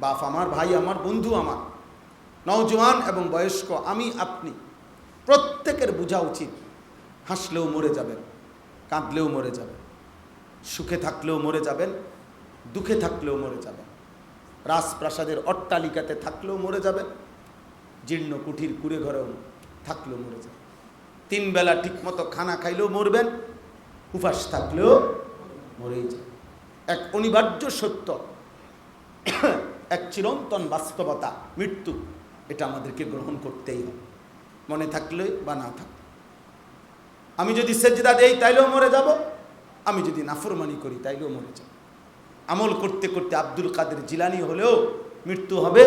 বাপ আমার, ভাই আমার, বন্ধু আমার, নওজোয়ান এবং বয়স্ক, আমি, আপনি। প্রত্যেকের বোঝা উচিত, হাসলেও মরে যাবেন, কাঁদলেও মরে যাবেন, সুখে থাকলেও মরে যাবেন, দুঃখে থাকলেও মরে যাবেন, রাজপ্রাসাদের অট্টালিকাতে থাকলেও মরে যাবেন, জীর্ণ কুঠির কুড়ে ঘরেও থাকলেও মরে যাবেন। তিন বেলা ঠিকমতো খানা খাইলেও মরবেন, উপাস থাকলেও মরেই যাবে এক অনিবার্য সত্য। এক চিরন্তন বাস্তবতা, মৃত্যু। এটা আমাদেরকে গ্রহণ করতেই হবে। মনে থাকলে বা না থাকলে আমি যদি সেজদা দেই, তাইলেও মরে যাব। আমি যদি নাফরমানি করি, তাইলেও মরে যাব। আমল করতে করতে আব্দুল কাদের জিলানি হলেও মৃত্যু হবে।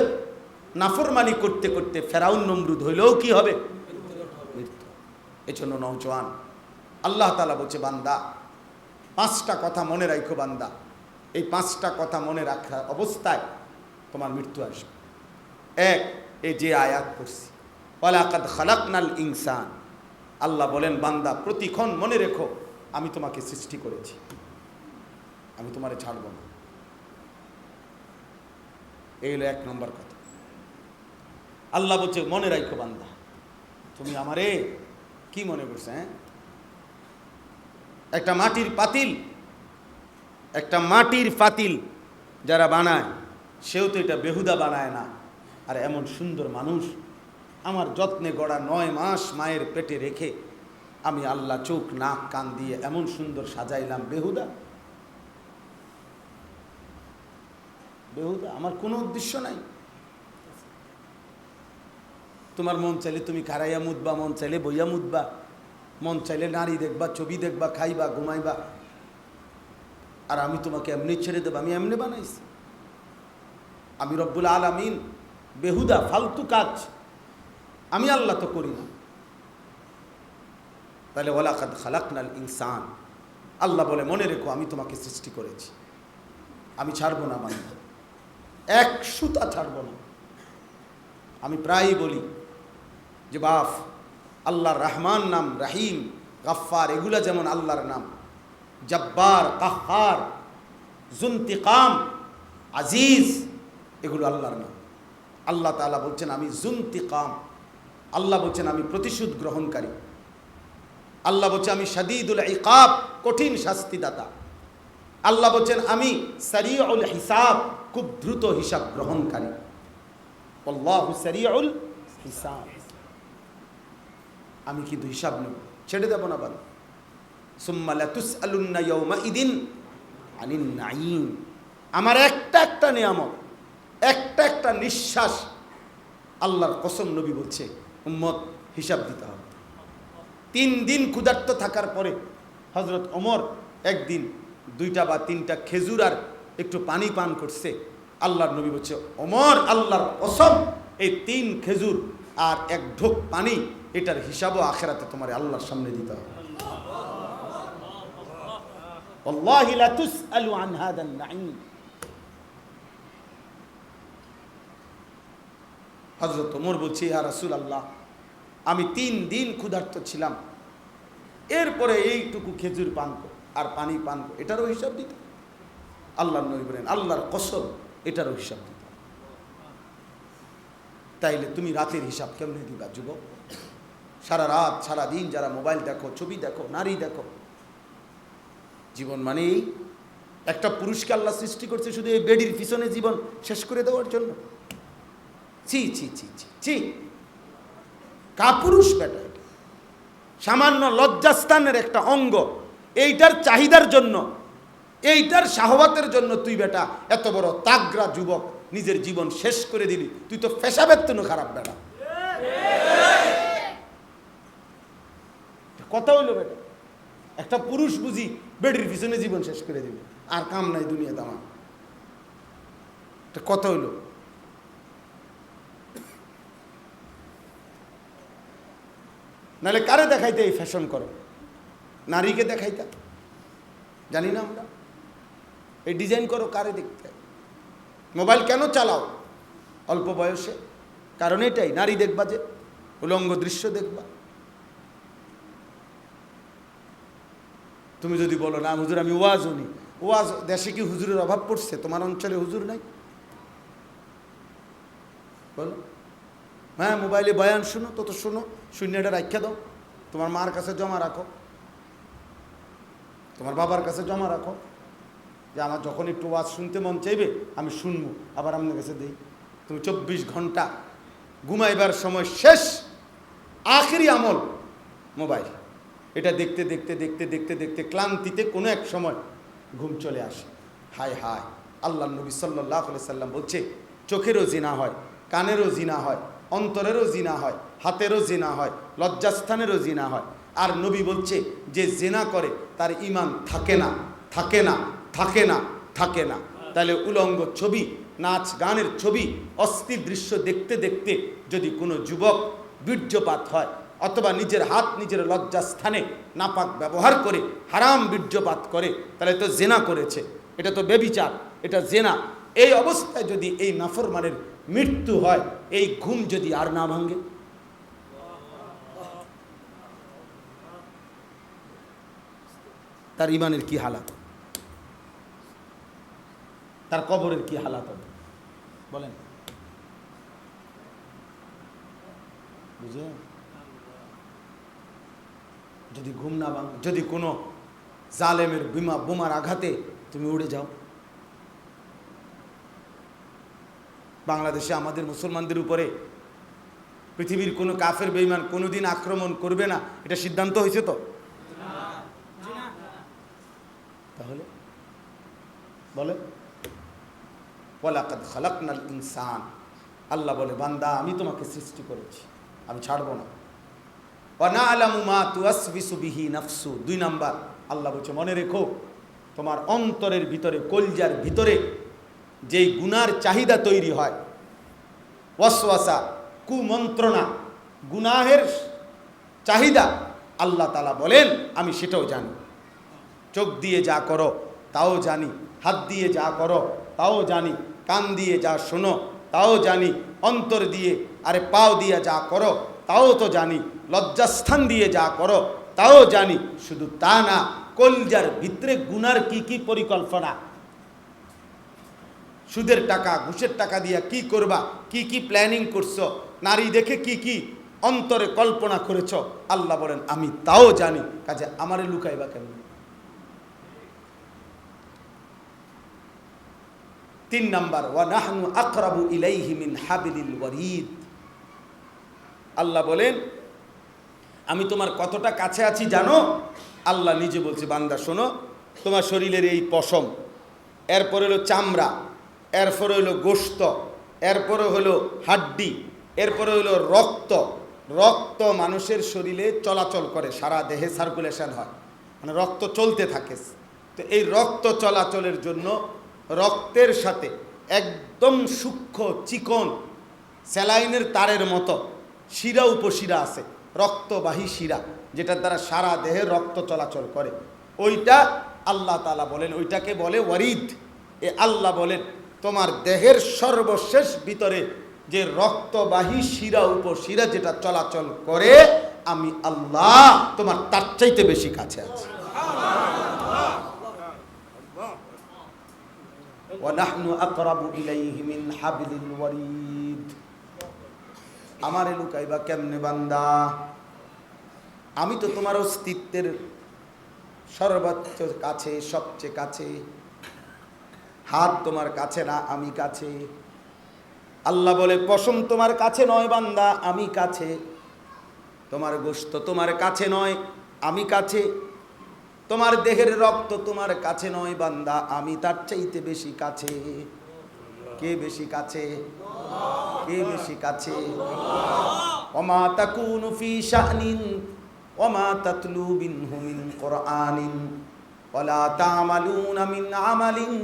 নাফরমানি করতে করতে ফেরাউন নমরুদ হইলেও কি হবে? মৃত্যু এজন্য নৌজওয়ান আল্লাহ তালা বলছে, বান্দা, পাঁচটা কথা মনে রাখো বান্দা। এই পাঁচটা কথা মনে রাখা অবস্থায় তোমার মৃত্যু আসবে। এক, এই যে আয়াত পড়ছি, ওয়ালাকাদ খালাকনাল ইনসান। আল্লাহ বলেন, বান্দা, প্রতিক্ষণ মনে রেখো, আমি তোমাকে সৃষ্টি করেছি। আমি তোমারে ছাড়ব না। এই হলো এক নম্বর কথা। আল্লাহ বলছে, মনে রাখো বান্দা, তুমি আমারে কি মনে করছে হ্যাঁ? একটা মাটির পাতিল, একটা মাটির পাতিল যারা বানায় সেও তো এটা বেহুদা বানায় না। আর এমন সুন্দর মানুষ আমার যত্নে গড়া নয় মাস মায়ের পেটে রেখে আমি আল্লাহ চোখ, নাক, কান দিয়ে এমন সুন্দর সাজাইলাম, বেহুদা। বেহুদা, আমার কোনো উদ্দেশ্য নাই। তোমার মন চাইলে তুমি কারাইয়া মুদবা মন চাইলে বইয়া মুদবা মন চাইলে নারী দেখবা, ছবি দেখবা, খাইবা, ঘুমাইবা। আর আমি তোমাকে এমনি ছেড়ে দেবো, আমি এমনি বানাইছি। আমি রব্বুল আলামিন বেহুদা, ফালতু কাজ। আমি আল্লাহ তো করি না। তাহলে ওলাকাদ খালাকনাল ইনসান। আল্লাহ বলে, মনে রেখো, আমি তোমাকে সৃষ্টি করেছি। আমি ছাড়বো না মানে। এক সুতা ছাড়বো না। আমি প্রায়ই বলি যে, বাফ, আল্লাহর রহমান নাম, রাহিম গাফার এগুলা যেমন আল্লাহর নাম। জব্বার কাহার জুন্তিকাম, আজিজ এগুলো আল্লাহর নাম। আল্লাহ তাআলা বলছেন, আমি জুন্তিকাম। আল্লাহ বলছেন, আমি প্রতিশোধ গ্রহণকারী। আল্লাহ বলছে আমি শাদিদুল ইকাব, কঠিন শাস্তিদাতা। আল্লাহ বলছেন, আমি সারিউল হিসাব, খুব দ্রুত হিসাব গ্রহণকারী। আল্লাহ সারিউল হিসাব। আমি কিন্তু হিসাব নেব, ছেড়ে দেব না বাবা সুম্মা লাতুসআলুন্না ইয়াউমা ইদিন আনিন নাঈম। আমার একটা একটা নিয়ামত একটা একটা নিঃশ্বাস আল্লাহর কসম নবী বলছে উম্মত হিসাব দিতে হবে তিন দিন ক্ষুধার্ত থাকার পরে হজরত অমর একদিন দুইটা বা তিনটা খেজুর আর একটু পানি পান করছে আল্লাহর নবী বলছে অমর আল্লাহর কসম এই তিন খেজুর আর এক ঢোক পানি এটার হিসাবও আখেরাতে তোমার আল্লাহর সামনে দিতে হবে আল্লাহ হজরত ওমর বলছি, ইয়া রাসূল আল্লাহ আমি তিন দিন ক্ষুধার্ত ছিলাম। এরপরে এইটুকু খেজুর পান আর পানি পান এটারও হিসাব দিত। আল্লাহর নবী বলেন, আল্লাহর কসম, এটারও হিসাব দিত। তাইলে তুমি রাতের হিসাব কেমনে দিবা যুবক? সারা রাত, সারা দিন যারা মোবাইল দেখো, ছবি দেখো, নারী দেখো, জীবন মানেই একটা পুরুষকে আল্লাহ সৃষ্টি করছে শুধু এই বেডির পিছনে জীবন শেষ করে দেওয়ার জন্য। ছি ছি ছি ছি ছি। কাপুরুষ বেটা। সামান্য লজ্জাস্থানের একটা অঙ্গ। এইটার চাহিদার জন্য, এইটার শাহবাতের জন্য তুই বেটা এত বড় তাগরা যুবক, নিজের জীবন শেষ করে দিলি। তুই তো ফেসাবের তুনো খারাপ বেটা। কথা হইল বেটা, একটা পুরুষ বুঝি বেডির পিছনে জীবন শেষ করে দিবে। আর কাম নাই দুনিয়া দামা কথা হইল নাহলে কারে দেখাইতে এই ফ্যাশন করো? নারীকে দেখাইতা? জানি না আমরা। এই ডিজাইন করো, কারে দেখতে? মোবাইল কেন চালাও? অল্প বয়সে। কারণ এটাই, নারী দেখবা যে, উলঙ্গ দৃশ্য দেখবা। তুমি যদি বলো, না হুজুর, আমি ওয়াজ উনি ওয়াজ, দেশে কি হুজুরের অভাব পড়ছে? তোমার অঞ্চলে হুজুর নাই? বলো। হ্যাঁ মোবাইলে বয়ান শুনো, তো তো শোনো, শূন্যটা রাখা দাও। তোমার মার কাছে জমা রাখো। তোমার বাবার কাছে জমা রাখো। যে আমার যখন একটু ওয়াজ শুনতে মন চাইবে, আমি শুনব। আবার আপনার কাছে দিই। তুমি চব্বিশ ঘণ্টা ঘুমাইবার সময় শেষ, আখেরি আমল, মোবাইল। এটা দেখতে দেখতে দেখতে দেখতে দেখতে ক্লান্তিতে কোনো এক সময় ঘুম চলে আসে। হায় হায় আল্লাহ নবী সাল্লাহ সাল্লাম বলছে, চোখেরও জিনা হয়, কানেরও জিনা হয় অন্তরেরও জিনা হয়, হাতেরও জিনা হয়, লজ্জাস্থানেরও জিনা হয়। আর নবী বলছে, যে জেনা করে, তার ইমান থাকে না থাকে না থাকে না থাকে না। তাহলে উলঙ্গ ছবি, নাচ গানের ছবি, অস্থির দৃশ্য দেখতে দেখতে যদি কোনো যুবক বীর্যপাত হয়, অথবা নিজের হাত নিজের লজ্জাস্থানে নাপাক ব্যবহার করে, হারাম বীর্যপাত করে, তাহলে তো জেনা করেছে। এটা তো বেবিচার, এটা জেনা। এই অবস্থায় যদি এই নাফরমানের মৃত্যু হয়, এই ঘুম যদি আর না ভাঙে। তার ইমানের কি হালাত? তার কবরের কি হালাত হবে? বলেন। বুঝে যদি ঘুম না ভাঙে, যদি কোনো জালেমের বিমা, বোমার আঘাতে তুমি উড়ে যাও। বাংলাদেশে আমাদের মুসলমানদের উপরে পৃথিবীর কোনো কাফের বেইমান কোনোদিন আক্রমণ করবে না। এটা সিদ্ধান্ত হয়েছে তো? তাহলে বলে ওয়ালাকাদ খালাকনাল ইনসান। আল্লাহ বলে, বান্দা, আমি তোমাকে সৃষ্টি করেছি, আমি ছাড়বো না। দুই নাম্বার, আল্লাহ বলছে, মনে রেখো, তোমার অন্তরের ভিতরে, কলজার ভিতরে যেই গুনার চাহিদা তৈরি হয়। ওয়াসওয়াসা, কুমন্ত্রণা, গুনাহের চাহিদা আল্লাহ তালা বলেন, আমি সেটাও জানি। চোখ দিয়ে যা করো, তাও জানি। হাত দিয়ে যা করো, তাও জানি। কান দিয়ে যা শোনো, তাও জানি। অন্তর দিয়ে, আরে পাও দিয়ে যা করো, তাও তো জানি। লজ্জাস্থান দিয়ে যা করো, তাও জানি। শুধু তা না, কলজার ভিতরে গুনার কি কি পরিকল্পনা? সুদের টাকা, ঘুষের টাকা দিয়া কি করবা, কি কি প্ল্যানিং করছ, নারী দেখে কি কি অন্তরে কল্পনা করেছ? আল্লাহ বলেন, আমি তাও জানি, কাজে আমারে লুকাইবা কেমন? তিন নাম্বার ওয়ানাহনু আকরাবু ইলাইহি মিন হাবিলিল ওয়ারিদ। আল্লাহ বলেন, আমি তোমার কতটা কাছে আছি জানো? আল্লাহ নিজে বলছে, বান্দা শোনো, তোমার শরীরের এই পশম, এরপরে হলো চামড়া। এরপরে হলো গোস্ত, এরপরে হলো হাড্ডি, এরপরে হলো রক্ত। রক্ত মানুষের শরীরে চলাচল করে, সারা দেহে সার্কুলেশন হয়। মানে রক্ত চলতে থাকে। তো এই রক্ত চলাচলের জন্য রক্তের সাথে একদম সূক্ষ্ম চিকন স্যালাইনের তারের মতো শিরা উপশিরা আছে, রক্তবাহী শিরা, যেটার দ্বারা সারা দেহে রক্ত চলাচল করে। ওইটা আল্লাহ তালা বলেন, ওইটাকে বলে ওয়ারিদ। এ আল্লাহ বলেন তোমার দেহের সর্বশেষ ভিতরে যে রক্তবাহী শিরা উপশিরা যেটা চলাচল করে, আমি আল্লাহ তোমার তার চাইতে বেশি কাছে আছি। আমার লুকাইবা কেমনে বান্দা? আমি তো তোমার অস্তিত্বের সর্বোচ্চ কাছে, সবচেয়ে কাছে। হাত তোমার কাছে না, আমি কাছে। আল্লাহ বলে, পশম তোমার কাছে নয় বান্দা, আমি কাছে। তোমার গোস্ত তোমার কাছে নয়, আমি কাছে। তোমার দেহের রক্ত তোমার কাছে নয় বান্দা, আমি তার চাইতে বেশি কাছে। কে বেশি কাছে? কে বেশি কাছে? ওমা তাকুনু ফি শাহনিন ওমা তাতলু মিনহু মিন কুরআনিন ওয়ালা তা'মালুনা মিন আমালিন।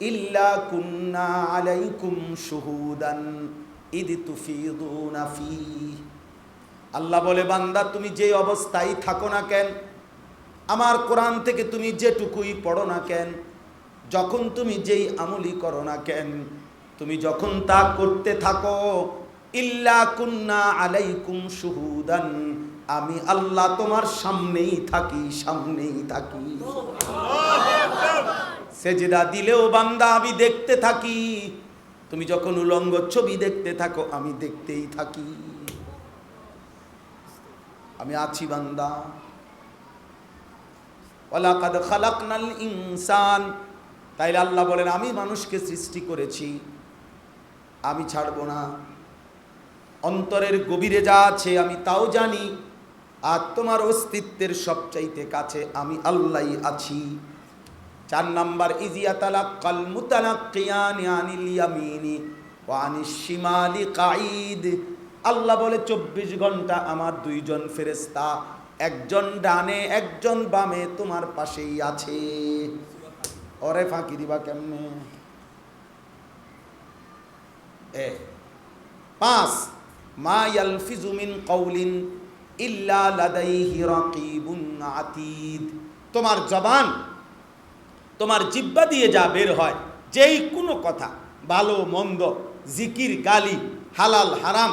ইল্লা কুন্না আলাইকুম শুহুদান ইদ তুফিদুনা ফি। আল্লাহ বলে, বান্দা, তুমি যে অবস্থায় থাকো না কেন, আমার কোরআন থেকে তুমি যেটুকুই পড়ো না কেন, যখন তুমি যেই আমলি করো না কেন, তুমি যখন তা করতে থাকো, ইল্লা কুন্না আলাইকুম শুহুদান, আমি আল্লাহ তোমার সামনেই থাকি সামনেই থাকি। সেজদা দিলেও বান্দা, আমি দেখতে থাকি। তুমি যখন উলঙ্গ ছবি দেখতে থাকো, আমি দেখতেই থাকি। আমি আছি বান্দা। ওয়ালাকাদ খালাকনাল ইনসান। তাইলে আল্লাহ বলেন, আমি মানুষকে সৃষ্টি করেছি, আমি ছাড়বো না। অন্তরের গভীরে যা আছে, আমি তাও জানি। আর তোমার অস্তিত্বের সবচাইতে কাছে আমি আল্লাহ আছি। চার নাম্বার, ইজিয়া তালাক্কাল মুতালাক্কিয়ানি আনিল ইয়ামিনি ওয়া শিমালি কাঈদ। আল্লাহ বলে, চব্বিশ ঘণ্টা আমার দুইজন ফেরেস্তা একজন ডানে, একজন বামে তোমার পাশেই আছে। ওরে ফাঁকি দিবা কেমনে? এ, পাঁচ, মা ইয়ালফিজু মিন কওলিন ইল্লা লাদাইহি রাকিবুন আতীদ। তোমার জবান তোমার জিব্বা দিয়ে যা বের হয়, যেই কোনো কথা, ভালো, মন্দ, জিকির, গালি, হালাল, হারাম,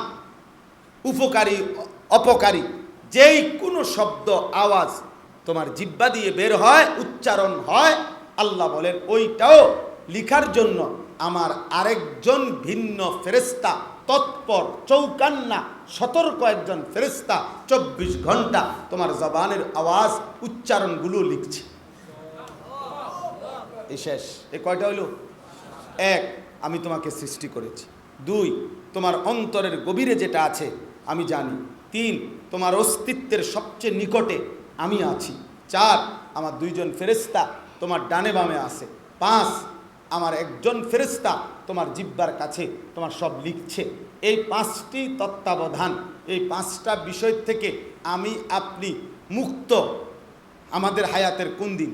উপকারী, অপকারী, যেই কোনো শব্দ, আওয়াজ তোমার জিব্বা দিয়ে বের হয়, উচ্চারণ হয়, আল্লাহ বলেন, ওইটাও লিখার জন্য আমার আরেকজন ভিন্ন ফেরেস্তা তৎপর, চৌকান্না, সতর্ক একজন ফেরেস্তা চব্বিশ ঘণ্টা তোমার জবানের আওয়াজ, উচ্চারণগুলো লিখছে। এই শেষ। এ কয়টা হইল? এক আমি তোমাকে সৃষ্টি করেছি। দুই তোমার অন্তরের গভীরে যেটা আছে আমি জানি। তিন তোমার অস্তিত্বের সবচেয়ে নিকটে আমি আছি। চার আমার দুইজন ফেরেস্তা তোমার ডানে বামে আছে। পাঁচ আমার একজন ফেরেস্তা তোমার জিব্বার কাছে তোমার সব লিখছে। এই পাঁচটি তত্ত্বাবধান এই পাঁচটা বিষয় থেকে আমি আপনি মুক্ত। আমাদের হায়াতের কোন দিন?